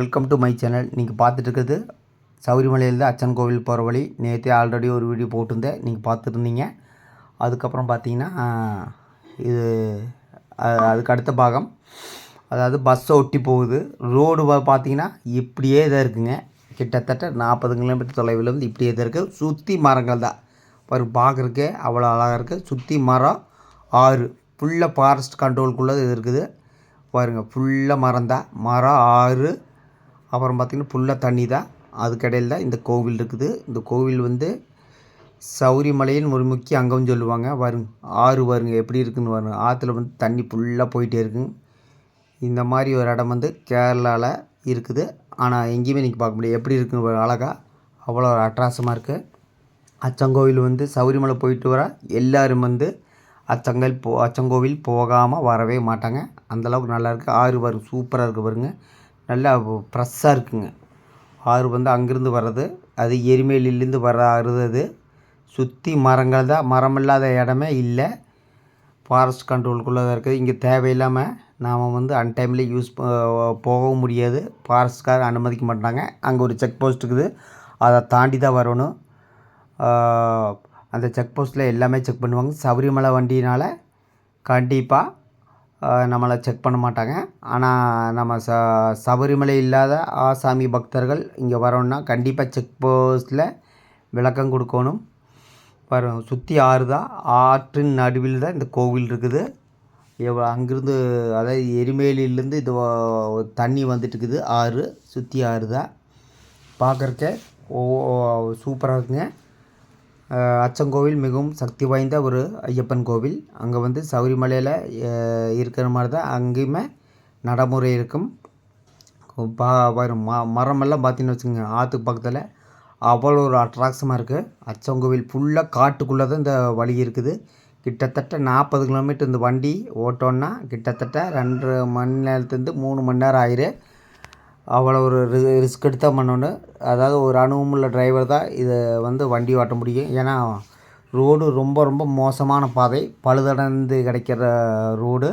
Welcome to my channel நீங்கள் பார்த்துட்டு இருக்கிறது சௌரிமலையிலேருந்து அச்சன் கோவில் போகிற வழி. நேற்றே ஆல்ரெடி ஒரு வீடியோ போட்டிருந்தேன். நீங்கள் பார்த்துருந்தீங்க. அதுக்கப்புறம் பார்த்தீங்கன்னா இது அதுக்கு அடுத்த பாகம். அதாவது பஸ்ஸை ஒட்டி போகுது. ரோடு பார்த்தீங்கன்னா இப்படியே தான் இருக்குங்க. கிட்டத்தட்ட நாற்பது கிலோமீட்டர் தொலைவில் வந்து இப்படியே தான் இருக்குது சுற்றி மரங்கள் தான். பாரு பார்க்குறக்கே அவ்வளோ அழகாக இருக்குது சுற்றி மரம் ஆறு. ஃபுல்லாக ஃபாரஸ்ட் கண்ட்ரோலுக்குள்ளே இது இருக்குது. பாருங்கள் ஃபுல்லாக மரம் தான். மரம் ஆறு. அப்புறம் பார்த்திங்கன்னா ஃபுல்லாக தண்ணி தான். அதுக்கடையில் தான் இந்த கோவில் இருக்குது. இந்த கோவில் வந்து சௌரிமலையின் ஒரு முக்கிய அங்கம்னு சொல்லுவாங்க. வருங்க ஆறு வருங்க எப்படி இருக்குன்னு வருங்க ஆற்றுல வந்து தண்ணி ஃபுல்லாக போயிட்டே இருக்குங்க இந்த மாதிரி ஒரு இடம் வந்து கேரளாவில் இருக்குது. ஆனால் எங்கேயுமே நீங்கள் பார்க்க முடியாது. எப்படி இருக்குன்னு அழகாக அவ்வளோ ஒரு அட்ராசமாக இருக்குது அச்சங்கோவில் வந்து சௌரிமலை போயிட்டு வர எல்லோரும் வந்து அச்சங்கல் போ அச்சங்கோவில் போகாமல் வரவே மாட்டாங்க. அந்தளவுக்கு நல்லா இருக்குது ஆறு வரும் சூப்பராக இருக்குது பாருங்கள் நல்லா ஃப்ரெஷ்ஷாக இருக்குங்க. ஆறு வந்து அங்கேருந்து வர்றது அது எரிமேலிலேருந்து வர ஆறு அது. சுற்றி மரங்கள் தான் மரம் இல்லாத இடமே இல்லை. ஃபாரஸ்ட் கண்ட்ரோலுக்குள்ளே தான் இருக்குது. இங்கே தேவையில்லாமல் நாம் வந்து அன்டைமில் யூஸ் போகவும் முடியாது. ஃபாரஸ்ட்கார் அனுமதிக்க மாட்டாங்க. அங்கே ஒரு செக் போஸ்ட் இருக்குது. அதை தாண்டி தான் வரணும். அந்த செக் போஸ்ட்டில் எல்லாமே செக் பண்ணுவாங்க. சபரிமலை வண்டினால் கண்டிப்பாக நம்மளை செக் பண்ண மாட்டாங்க. ஆனால் நம்ம ச சபரிமலை இல்லாத ஆசாமி பக்தர்கள் இங்கே வரோன்னா கண்டிப்பாக செக் போஸ்ட்டில் விளக்கம் கொடுக்கணும். வரும் சுற்றி ஆறு தான் ஆற்றின் நடுவில் தான் இந்த கோவில் இருக்குது. எவ்வளோ அங்கேருந்து அதாவது எரிமேலியிலேருந்து இது தண்ணி வந்துட்டு இருக்குது ஆறு சுற்றி ஆறு தான் பார்க்குறக்க ஓ சூப்பராக இருக்குங்க. அச்சங்கோவில் மிகவும் சக்தி வாய்ந்த ஒரு ஐயப்பன் கோவில். அங்கே வந்து சபரிமலையில் இருக்கிற மாதிரி தான் அங்கேயுமே நடைமுறை இருக்கும். பா வரும் ம மரமெல்லாம் பார்த்தீங்கன்னு வச்சுக்கோங்க ஆற்றுக்கு பக்கத்தில் அவ்வளோ ஒரு அட்ராக்ஷனாக இருக்குது அச்சங்கோவில் ஃபுல்லாக காட்டுக்குள்ளே தான் இந்த வழி இருக்குது. கிட்டத்தட்ட நாற்பது கிலோமீட்டர் இந்த வண்டி ஓட்டோன்னா கிட்டத்தட்ட ரெண்டு மணி நேரத்துலேருந்து மூணு மணி நேரம் ஆயிரும் அவ்வளோ ஒரு ரிஸ்க் எடுத்து தான் பண்ணணும் அதாவது ஒரு அனுபவம் உள்ள டிரைவர் தான் இதை வந்து வண்டி ஓட்ட முடியும். ஏன்னா ரோடு ரொம்ப ரொம்ப மோசமான பாதை. பழுதடைந்து கிடைக்கிற ரோடு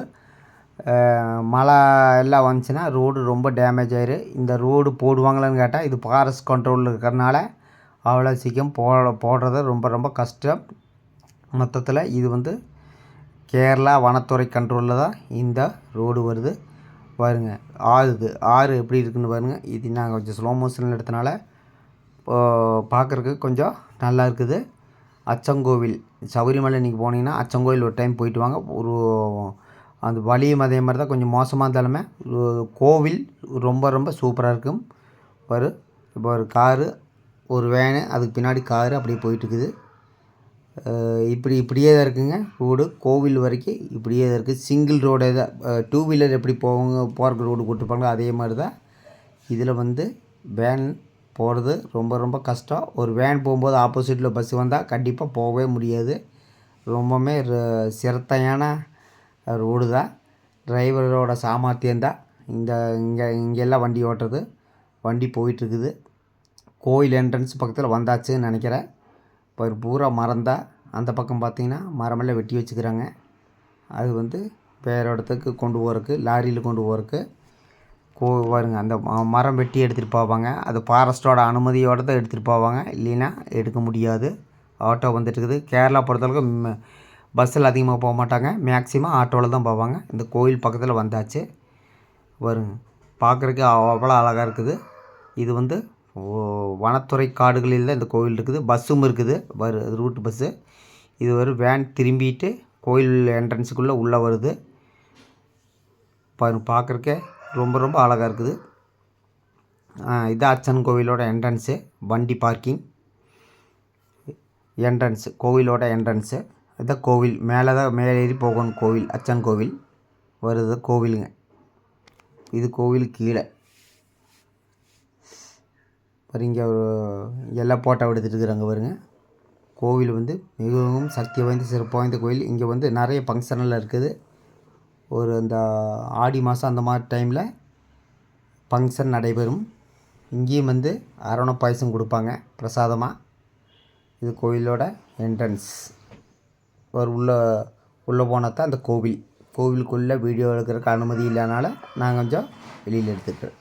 மழை எல்லாம் வந்துச்சுன்னா ரோடு ரொம்ப டேமேஜ் ஆயிரும் இந்த ரோடு போடுவாங்களான்னு கேட்டால் இது ஃபாரஸ்ட் கண்ட்ரோலில் இருக்கிறனால அவ்வளோ சீக்கிரம் போட போடுறது ரொம்ப ரொம்ப கஷ்டம். மொத்தத்தில் இது வந்து கேரளா வனத்துறை கண்ட்ரோலில் தான் இந்த ரோடு வருது. பாருங்கள் ஆறுது ஆறு எப்படி இருக்குதுன்னு பாருங்கள் இது நாங்கள் கொஞ்சம் ஸ்லோ மோஷனில் எடுத்தனால பார்க்குறக்கு கொஞ்சம் நல்லா இருக்குது. அச்சங்கோவில் சபரிமலை இன்றைக்கி போனீங்கன்னா அச்சங்கோவில் ஒரு டைம் போயிட்டு வாங்க. ஒரு அந்த வழியும் அதே மாதிரி தான் கொஞ்சம் மோசமாக இருந்தாலுமே கோவில் ரொம்ப ரொம்ப சூப்பராக இருக்கும். ஒரு இப்போ ஒரு காரு ஒரு வேனு அதுக்கு பின்னாடி காரு அப்படியே போயிட்டுருக்குது இப்படி இப்படியே தான் இருக்குங்க. ரோடு கோவில் வரைக்கும் இப்படியே தான் இருக்குது சிங்கிள் ரோடே தான். டூ வீலர் எப்படி போவாங்க போகிறக்கு ரோடு கொடுத்துருப்பாங்களோ அதே மாதிரி தான் இதில் வந்து வேன் போகிறது ரொம்ப ரொம்ப கஷ்டம். ஒரு வேன் போகும்போது ஆப்போசிட்டில் பஸ் வந்தால் கண்டிப்பாக போகவே முடியாது. ரொம்பவுமே ர- சிரத்தையான ரோடு தான். டிரைவரோட சாமர்த்தியம் தான். இந்த இங்கே இங்கெல்லாம் வண்டி ஓட்டுறது. வண்டி போயிட்டுருக்குது கோயில் என்ட்ரன்ஸ் பக்கத்தில் வந்தாச்சுன்னு நினைக்கிறேன். இப்போ பூரா மரம் தான் அந்த பக்கம் பார்த்திங்கன்னா மரமெல்லாம் வெட்டி வச்சுக்கிறாங்க. அது வந்து வேறு இடத்துக்கு கொண்டு போகிறக்கு லாரியில் கொண்டு போகிறக்கு கோ பாருங்க அந்த மரம் வெட்டி எடுத்துகிட்டு போவாங்க. அது ஃபாரஸ்ட்டோட அனுமதியோடு தான் எடுத்துகிட்டு போவாங்க. இல்லைன்னா எடுக்க முடியாது. ஆட்டோ வந்துட்டு இருக்குது. கேரளா பொறுத்தளவுக்கு பஸ்ஸில் அதிகமாக போக மாட்டாங்க. மேக்ஸிமம் ஆட்டோவில் தான் போவாங்க. இந்த கோயில் பக்கத்தில் வந்தாச்சு. வருங்க. பார்க்குறக்கு அவ்வளோ அழகாக இருக்குது. இது வந்து வனத்துறை காடுகளில் தான் இந்த கோவில் இருக்குது. பஸ்ஸும் இருக்குது. வரு ரூட் பஸ்ஸு. இது ஒரு வேன் திரும்பிட்டு கோயில் என்ட்ரன்ஸுக்குள்ளே உள்ளே வருது. பாருங்க பார்க்குறக்கே ரொம்ப ரொம்ப அழகாக இருக்குது. இது அச்சன் கோவிலோட என்ட்ரன்ஸு வண்டி பார்க்கிங் என்ட்ரன்ஸு கோவிலோட என்ட்ரன்ஸு இதுதான் கோவில் மேலே தான் மேலே ஏறி போகணும் கோவில் அச்சன் கோவில். வருது கோவிலுங்க. இது கோவில் கீழே. பாருங்க ஒரு எல்லாம் போட்டோ எடுத்துட்டுருக்குறாங்க பாருங்க. கோவில் வந்து மிகவும் சக்தி வாய்ந்த சிறப்பு வாய்ந்த கோவில். இங்கே வந்து நிறைய ஃபங்க்ஷனெல்லாம் இருக்குது. ஒரு அந்த ஆடி மாதம் அந்த மாதிரி டைமில் ஃபங்க்ஷன் நடைபெறும். இங்கேயும் வந்து அரண பாயசம் கொடுப்பாங்க பிரசாதமாக இது கோவிலோட என்ட்ரன்ஸ் ஒரு உள்ளே உள்ளே போனால் தான் அந்த கோவில். கோவிலுக்குள்ளே வீடியோ எடுக்கிறதுக்கு அனுமதி இல்லைனால நான் கொஞ்சம் வெளியில் எடுத்துக்கிறேன்.